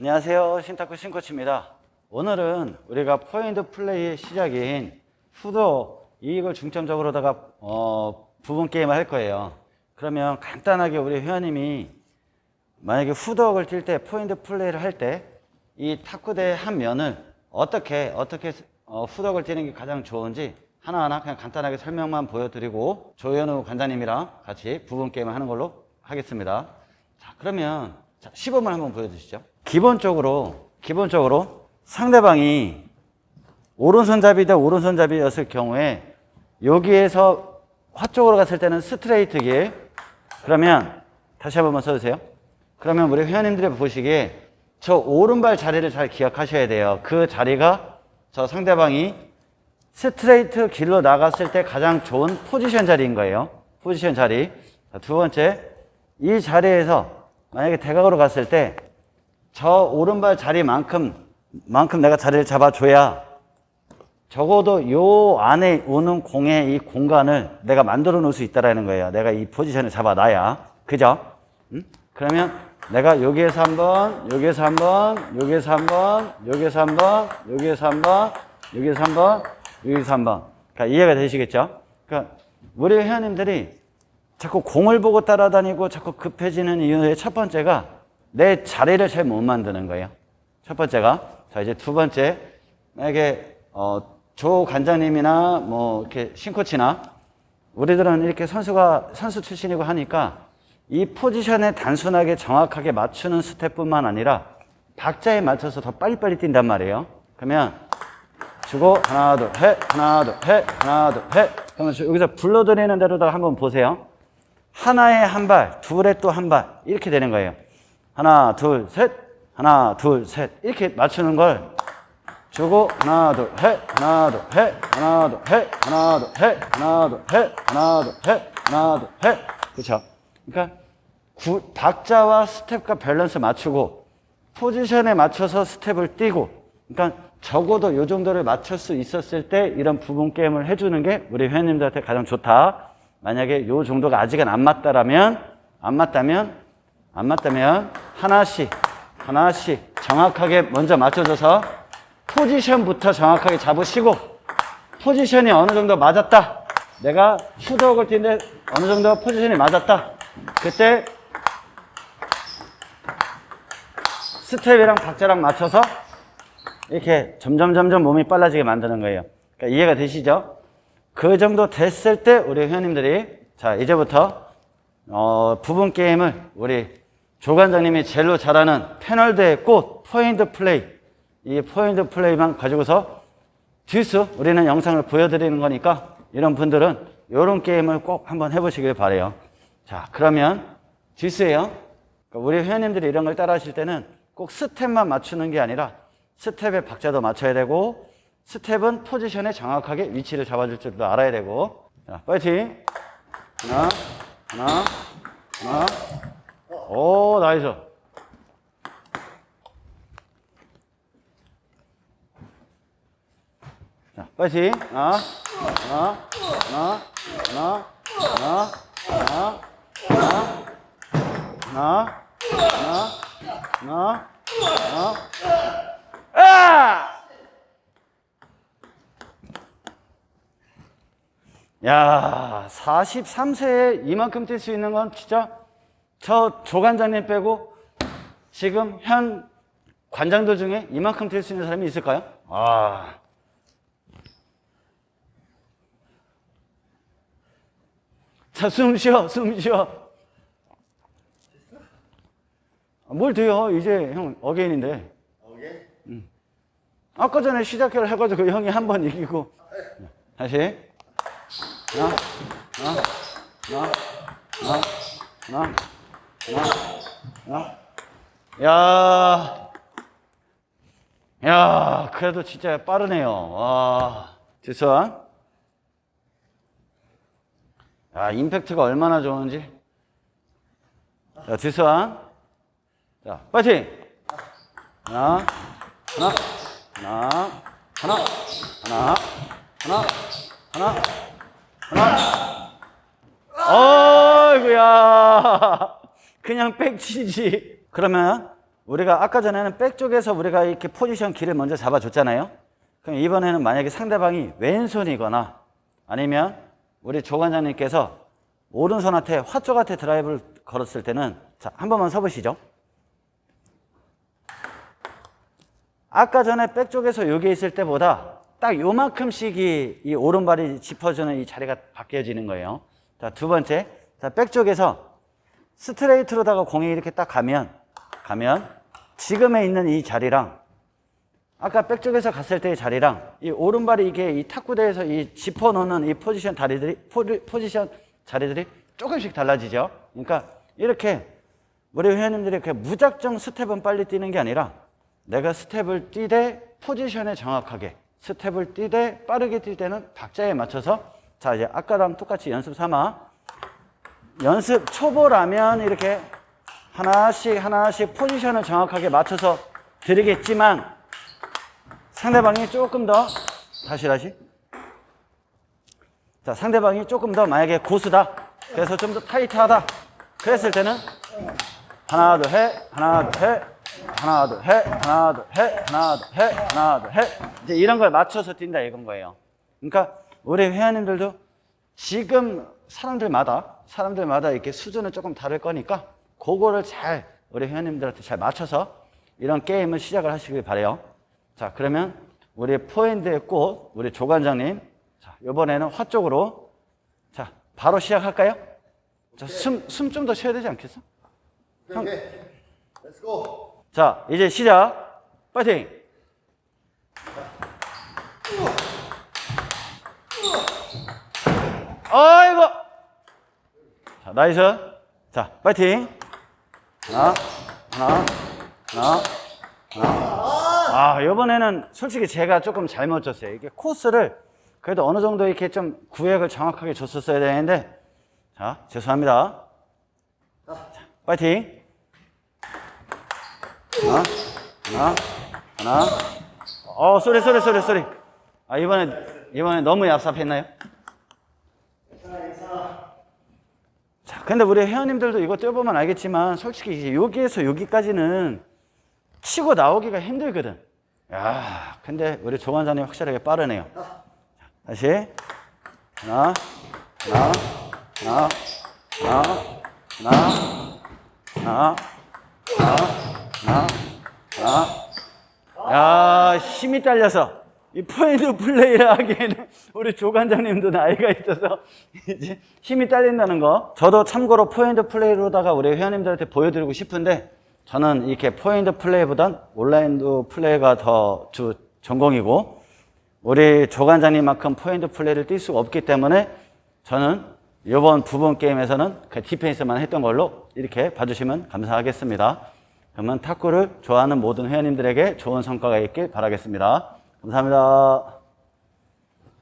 안녕하세요. 신탁구 신코치입니다. 오늘은 우리가 포인트 플레이의 시작인 후도 이익을 중점적으로다가 어, 부분 게임을 할 거예요. 그러면 간단하게 우리 회원님이 만약에 후덕을 뛸 때 포인트 플레이를 할 때 이 탁구대의 한 면을 어떻게 어떻게 어, 후덕을 뛰는 게 가장 좋은지 하나하나 그냥 간단하게 설명만 보여드리고 조현우 관장님이랑 같이 부분 게임을 하는 걸로 하겠습니다. 자 그러면 자, 시범을 한번 보여주시죠. 기본적으로 기본적으로 상대방이 오른손잡이 대 오른손잡이였을 경우에 여기에서 화 쪽으로 갔을 때는 스트레이트 길 그러면 다시 한 번만 써주세요. 그러면 우리 회원님들이 보시기에 저 오른발 자리를 잘 기억하셔야 돼요. 그 자리가 저 상대방이 스트레이트 길로 나갔을 때 가장 좋은 포지션 자리인 거예요. 포지션 자리. 자, 두 번째, 이 자리에서 만약에 대각으로 갔을 때 저 오른발 자리만큼 만큼 내가 자리를 잡아줘야 적어도 요 안에 오는 공의 이 공간을 내가 만들어 놓을 수 있다라는 거예요. 내가 이 포지션을 잡아놔야. 그죠? 음? 그러면 내가 여기에서 한 번, 여기에서 한 번, 여기에서 한 번, 여기에서 한 번, 여기에서 한 번, 여기에서 한 번, 여기서 한 번. 그러니까 이해가 되시겠죠? 그러니까 우리 회원님들이 자꾸 공을 보고 따라다니고 자꾸 급해지는 이유의 첫 번째가 내 자리를 잘 못 만드는 거예요. 첫 번째가. 자, 이제 두 번째. 만약에, 어, 조 관장님이나 뭐, 이렇게 신코치나 우리들은 이렇게 선수가, 선수 출신이고 하니까 이 포지션에 단순하게 정확하게 맞추는 스텝뿐만 아니라 박자에 맞춰서 더 빨리빨리 뛴단 말이에요. 그러면 주고 하나 둘 해, 하나 둘 해, 하나 둘 해. 그러면 저 여기서 불러드리는 대로다가 한번 보세요. 하나에 한 발, 둘에 또 한 발. 이렇게 되는 거예요. 하나, 둘, 셋. 하나, 둘, 셋. 이렇게 맞추는 걸 주고 하나, 둘, 해. 하나, 둘, 해. 하나, 둘, 해. 하나, 둘, 해. 하나, 둘, 해. 하나, 둘, 해. 하나, 둘, 해. 그렇죠? 그러니까 구- 박자와 스텝과 밸런스 맞추고 포지션에 맞춰서 스텝을 띄고 그러니까 적어도 요 정도를 맞출 수 있었을 때 이런 부분 게임을 해주는 게 우리 회원님들한테 가장 좋다. 만약에 요 정도가 아직은 안 맞다라면 안 맞다면 안 맞다면 하나씩 하나씩 정확하게 먼저 맞춰줘서 포지션부터 정확하게 잡으시고 포지션이 어느 정도 맞았다. 내가 후덕을 뛰는데 어느 정도 포지션이 맞았다. 그때 스텝이랑 박자랑 맞춰서 이렇게 점점 점점 몸이 빨라지게 만드는 거예요. 그러니까 이해가 되시죠? 그 정도 됐을 때 우리 회원님들이 자 이제부터 어, 부분 게임을 우리 조관장님이 제일로 잘하는 패널대의 꽃 포인트 플레이 이 포인트 플레이만 가지고서 듀스 우리는 영상을 보여드리는 거니까 이런 분들은 이런 게임을 꼭 한번 해보시길 바래요. 자 그러면 듀스예요. 그러니까 우리 회원님들이 이런 걸 따라 하실 때는 꼭 스텝만 맞추는 게 아니라 스텝의 박자도 맞춰야 되고 스텝은 포지션에 정확하게 위치를 잡아줄 줄도 알아야 되고 자 파이팅 하나 하나 하나. 오 나이스. 자 파이팅 하나 하나 하나 하나 하나 하나 하나 하나 하나 하나 아! 야, 43세에 이만큼 뛸 수 있는 건 진짜 저 조관장님 빼고 지금 현 관장들 중에 이만큼 뛸 수 있는 사람이 있을까요? 아. 자, 숨 쉬어, 숨 쉬어. 아, 뭘 돼요? 이제 형 어게인인데. 음. 아까 전에 시작을 해가지고 형이 한 번 이기고. 다시. 하나, 하나, 하나, 하나, 하나, 하나. 야, 야, 그래도 진짜 빠르네요. 와, 죄송. 야, 임팩트가 얼마나 좋은지. 자, 죄송. 자, 파이팅! 하나, 하나, 하나, 하나, 하나, 하나, 하나, 하나. 어이구야. 그냥 빽치지. 그러면 우리가 아까 전에는 백 쪽에서 우리가 이렇게 포지션 길을 먼저 잡아줬잖아요. 그럼 이번에는 만약에 상대방이 왼손이거나 아니면 우리 조관장님께서 오른손한테 화 쪽한테 드라이브를 걸었을 때는 자, 한 번만 서보시죠. 아까 전에 백 쪽에서 여기 있을 때보다 딱 요만큼씩이 이 오른발이 짚어주는 이 자리가 바뀌어지는 거예요. 자, 두 번째. 자, 백 쪽에서 스트레이트로다가 공이 이렇게 딱 가면, 가면 지금에 있는 이 자리랑 아까 백 쪽에서 갔을 때의 자리랑 이 오른발이 이게 이 탁구대에서 이 짚어놓는 이 포지션 다리들이, 포- 포지션 자리들이 조금씩 달라지죠. 그러니까 이렇게 우리 회원님들이 이렇게 무작정 스텝은 빨리 뛰는 게 아니라 내가 스텝을 뛰되 포지션에 정확하게 스텝을 뛰되 빠르게 뛸 때는 박자에 맞춰서 자 이제 아까랑 똑같이 연습 삼아. 연습 초보라면 이렇게 하나씩 하나씩 포지션을 정확하게 맞춰서 드리겠지만 상대방이 조금 더 다시 다시. 자 상대방이 조금 더 만약에 고수다. 그래서 좀 더 타이트하다. 그랬을 때는 하나 둘 해. 하나 둘해 하나 둘해. 하나 둘해. 하나 둘해. 하나 둘해. 이제 이런 걸 맞춰서 뛴다 이건 거예요. 그러니까 우리 회원님들도 지금 사람들마다 사람들마다 이렇게 수준은 조금 다를 거니까 그거를 잘 우리 회원님들한테 잘 맞춰서 이런 게임을 시작을 하시길 바래요. 자 그러면 우리 포핸드의 꽃 우리 조관장님. 자 이번에는 화 쪽으로. 자 바로 시작할까요? 자숨 숨 좀 더 쉬어야 되지 않겠어? 오케이. Let's go. 자, 이제 시작. 파이팅! 아이고! 자, 나이스. 자, 파이팅! 하나, 하나, 하나, 하나. 아, 이번에는 솔직히 제가 조금 잘못 줬어요. 이게 코스를 그래도 어느 정도 이렇게 좀 구획을 정확하게 줬었어야 되는데. 자, 죄송합니다. 자, 파이팅! 하나, 하나, 하나. 어, 쏘리, 쏘리, 쏘리, 쏘리. 아, 이번에, 이번에 너무 얍삽했나요? 자, 근데 우리 회원님들도 이거 뛰어보면 알겠지만, 솔직히 이제 여기에서 여기까지는 치고 나오기가 힘들거든. 야, 근데 우리 조관장님 확실하게 빠르네요. 자, 다시. 하나, 하나, 하나, 하나, 하나, 하나, 하나, 하나. 야, 힘이 딸려서 이 포인트 플레이를 하기에는 우리 조관장님도 나이가 있어서 이제 힘이 딸린다는 거. 저도 참고로 포인트 플레이로다가 우리 회원님들한테 보여드리고 싶은데 저는 이렇게 포인트 플레이보단 온라인도 플레이가 더 주 전공이고 우리 조관장님만큼 포인트 플레이를 뛸 수가 없기 때문에 저는 이번 부분 게임에서는 그 디펜스만 했던 걸로 이렇게 봐주시면 감사하겠습니다. 그러면 탁구를 좋아하는 모든 회원님들에게 좋은 성과가 있길 바라겠습니다. 감사합니다.